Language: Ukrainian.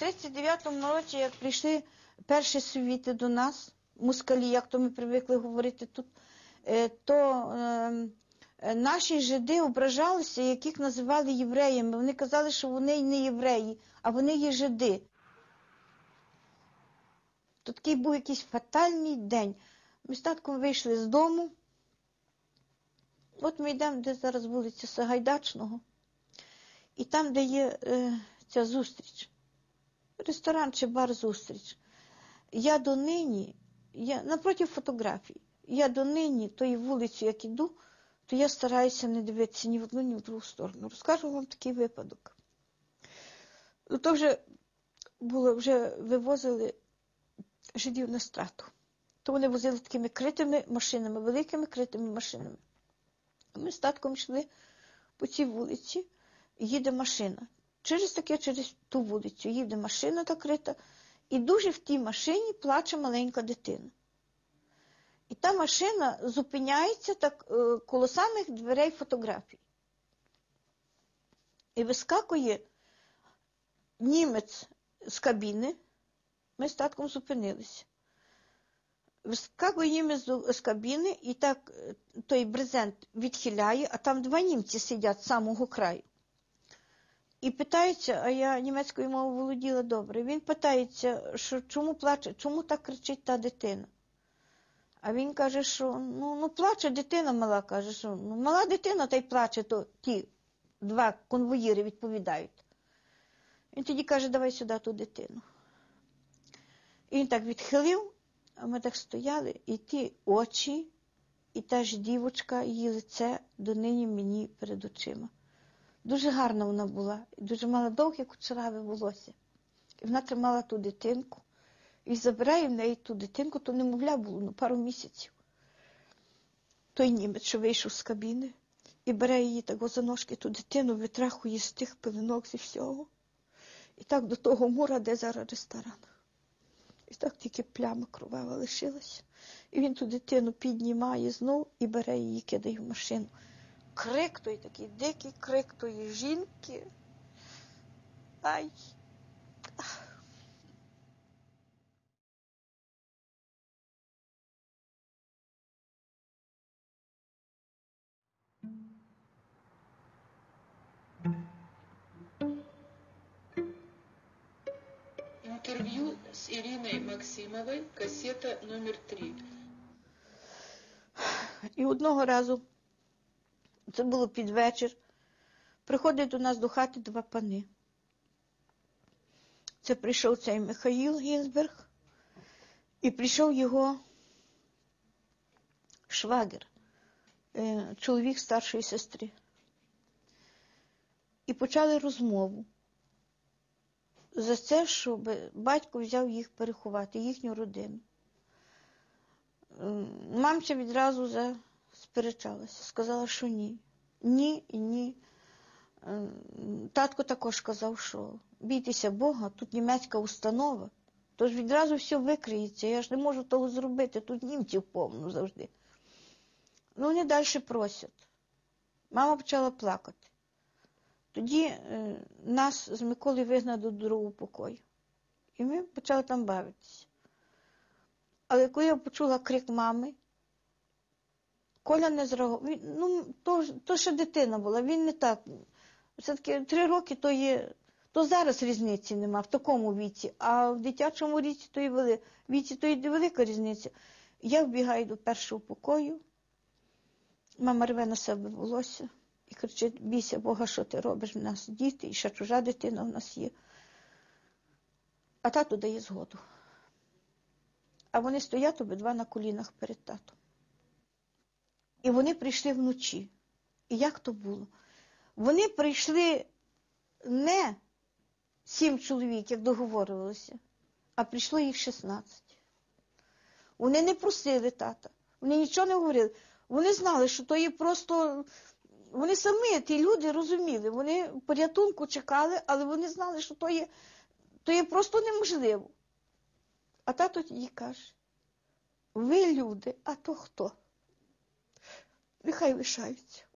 В 39-му році, як прийшли перші совіти до нас, москалі, як то ми привикли говорити тут, е, то е, наші жиди ображалися, яких називали євреями. Вони казали, що вони не євреї, а вони є жиди. То такий був якийсь фатальний день. Ми з татком вийшли з дому. От ми йдемо, де зараз вулиця Сагайдачного, і там, де є е, ця зустріч, ресторан чи бар зустріч. Я донині, я напроти фотографій, я донині тої вулиці, як іду, то я стараюся не дивитися ні в одну, ні в другу сторону. Розкажу вам такий випадок. Ну, то вже було, вже вивозили жидів на страту. То вони возили такими критими машинами, великими критими машинами. Ми з татком йшли по цій вулиці, їде машина. Через таке, через ту вулицю їде машина закрита, і дуже в тій машині плаче маленька дитина. І та машина зупиняється так е, коло самих дверей фотографій. І вискакує німець з кабіни. Ми з татком зупинилися. Вискакує німець з кабіни, і так е, той брезент відхиляє, а там два німці сидять з самого краю. І питається, а я німецькою мовою володіла добре. Він питається, що чому плаче, чому так кричить та дитина? А він каже, що ну, ну плаче дитина мала, каже, що ну, мала дитина та й плаче, то ті два конвоїри відповідають. Він тоді каже, давай сюди ту дитину. І він так відхилив, а ми так стояли, і ті очі, і та ж дівочка, її лице донині мені перед очима. Дуже гарна вона була, дуже мала довге кучераве волосся. І вона тримала ту дитинку, і забирає в неї ту дитинку, то немовля було ну, пару місяців. Той німець, що вийшов з кабіни, і бере її так за ножки ту дитину, витрахує з тих пеленок зі всього. І так до того мура, де зараз ресторан. І так тільки пляма кровава лишилася. І він ту дитину піднімає знов і бере її, кидає в машину. Крик той такий дикий крик тої жінки. Ай. Интервью с Ириной Максимовой, кассета номер три. І одного разу, це було під вечір, приходять до нас до хати два пани. Це прийшов цей Михаїл Гінзберг, і прийшов його швагер, е, чоловік старшої сестри. І почали розмову за це, щоб батько взяв їх переховати, їхню родину. Мамця відразу засперечалася, сказала, що ні. Ні і ні. Татко також казав, що бійтеся Бога, тут німецька установа, тож відразу все викриється. Я ж не можу того зробити, тут німців повно завжди. Ну, вони далі просять. Мама почала плакати. Тоді е, нас з Миколою вигнали до другого покою. І ми почали там бавитися. Але коли я почула крик мами, Коля не зреагував. Ну, то, то ще дитина була, він не так. Все-таки три роки то є, то зараз різниці нема в такому віці, а в дитячому віці то і вели, віці то і велика різниця. Я вбігаю до першого покою, мама рве на себе волосся і кричить: бійся Бога, що ти робиш, в нас діти, і ще чужа дитина в нас є. А тато дає згоду. А вони стоять обидва на колінах перед татом. І вони прийшли вночі. І як то було? Вони прийшли не сім чоловік, як договорювалося, а прийшло їх 16. Вони не просили тата, вони нічого не говорили. Вони знали, що то є просто. Вони самі, ті люди розуміли, вони порятунку чекали, але вони знали, що то є, то є просто неможливо. А тато їй каже: ви люди, а то хто? Нехай лишаються.